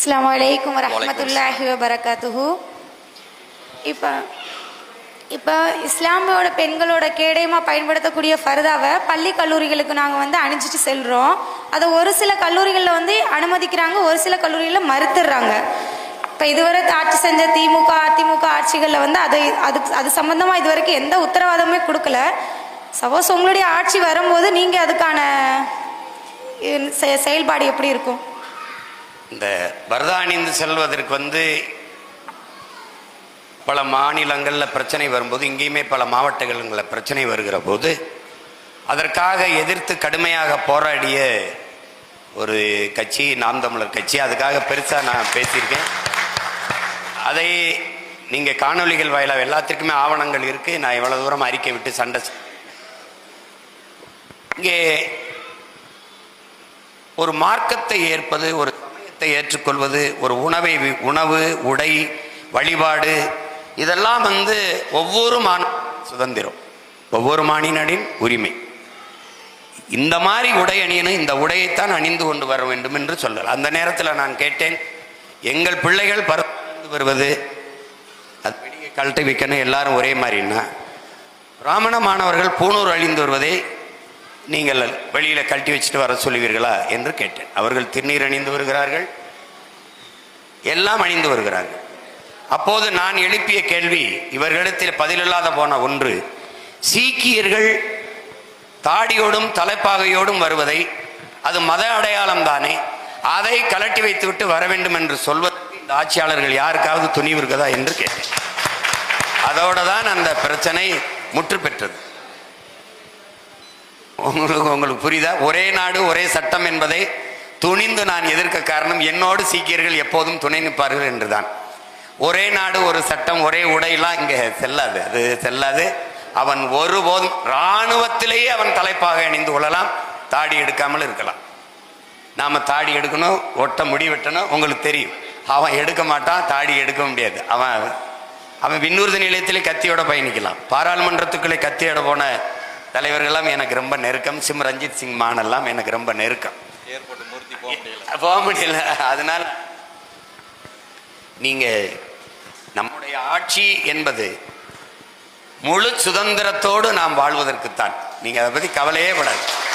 அஸ்ஸலாமு அலைக்கும் வரஹ்மத்துல்லாஹி வபரகாத்துஹு இப்போ இப்போ இஸ்லாமியோட பெண்களோட கேடயமாக பயன்படுத்தக்கூடிய ஃபர்தாவை பள்ளி கல்லூரிகளுக்கு நாங்கள் வந்து அணிஞ்சிட்டு செல்கிறோம் அதை ஒரு சில கல்லூரிகளில் வந்து அனுமதிக்கிறாங்க ஒரு சில கல்லூரிகளில் மறுத்துடுறாங்க. இப்போ இதுவரை ஆட்சி செஞ்ச திமுக அதிமுக ஆட்சிகளில் வந்து அது அது அது சம்மந்தமாக இது வரைக்கும் எந்த உத்தரவாதமே கொடுக்கல. சப்போஸ் உங்களுடைய ஆட்சி வரும்போது நீங்கள் அதுக்கான செயல்பாடு எப்படி இருக்கும்? இந்த பரதாணிந்து செல்வதற்கு வந்து பல மாநிலங்களில் பிரச்சனை வரும்போது இங்கேயுமே பல மாவட்டங்களில் பிரச்சனை வருகிற போது அதற்காக எதிர்த்து கடுமையாக போராடிய ஒரு கட்சி நாம் தமிழர் கட்சி. அதுக்காக பெருசாக நான் பேசியிருக்கேன். அதை நீங்கள் காணொளிகள் வாயிலாக எல்லாத்திற்குமே ஆவணங்கள் இருக்குது நான் இவ்வளோ தூரம் அறிக்கை விட்டு சண்டை இங்கே ஒரு மார்க்கத்தை ஏற்பது ஒரு சமயத்தை ஏற்றுக்கொள்வது ஒரு உணவை வி- உணவு உடை வழிபாடு இதெல்லாம் வந்து ஒவ்வொரு மாண சுதந்திரம். ஒவ்வொரு மாநிலனின் உரிமை. இந்த மாதிரி உடை அணியணும் இந்த உடையைத்தான் அணிந்து கொண்டு வர வேண்டும் என்று சொல்லலாம் அந்த நேரத்தில் நான் கேட்டேன் எங்கள் பிள்ளைகள் பரந்து வருவது அது வெளியே கழட்டி வைக்கணும் எல்லாரும் ஒரே மாதிரின்னா பிராமண மாணவர்கள் பூணூர் அழிந்து வருவதை நீங்கள் வெளியில் கழட்டி வச்சுட்டு வர சொல்லுவீர்களா என்று கேட்டேன். அவர்கள் திருநீர் அணிந்து வருகிறார்கள். எல்லாம் அணிந்து வருகிறார்கள். அப்போது நான் எழுப்பிய கேள்வி இவர்களிடத்தில் பதிலில்லாத போன ஒன்று சீக்கியர்கள் தாடியோடும் தலைப்பாகையோடும் வருவதை அது மத அடையாளம் தானே அதை கலட்டி வைத்துவிட்டு வர வேண்டும் என்று சொல்வதற்கு இந்த ஆட்சியாளர்கள் யாருக்காவது துணிவு இருக்குதா என்று கேட்டேன். அதோட தான் அந்த பிரச்சனை முற்று பெற்றது உங்களுக்கு உங்களுக்கு புரியுதா? ஒரே நாடு ஒரே சட்டம் என்பதை துணிந்து நான் எதிர்க்க காரணம் என்னோடு சீக்கியர்கள் எப்போதும் துணை நிற்பார்கள் என்றுதான். ஒரே நாடு ஒரு சட்டம் ஒரே உடையெல்லாம் இங்கே செல்லாது. அது செல்லாது. அவன் ஒருபோதும் இராணுவத்திலேயே அவன் தலைப்பாக அணிந்து கொள்ளலாம். தாடி எடுக்காமல் இருக்கலாம். நாம தாடி எடுக்கணும் ஒட்ட முடி வெட்டணும் உங்களுக்கு தெரியும். அவன் எடுக்க மாட்டான் தாடி எடுக்க முடியாது. அவன் அவன் விண்ணூர்தி நிலையத்திலே கத்தியோட பயணிக்கலாம். பாராளுமன்றத்துக்குள்ளே கத்தியோட போன தலைவர்கள்லாம் எனக்கு ரொம்ப நெருக்கம். சிம் ரஞ்சித் சிங் மான் எல்லாம் எனக்கு ரொம்ப நெருக்கம். போக முடியல. போக முடியல. அதனால நீங்க நம்முடைய ஆட்சி என்பது முழு சுதந்திரத்தோடு நாம் வாழ்வதற்குத்தான். நீங்க அதை பத்தி கவலையே படாது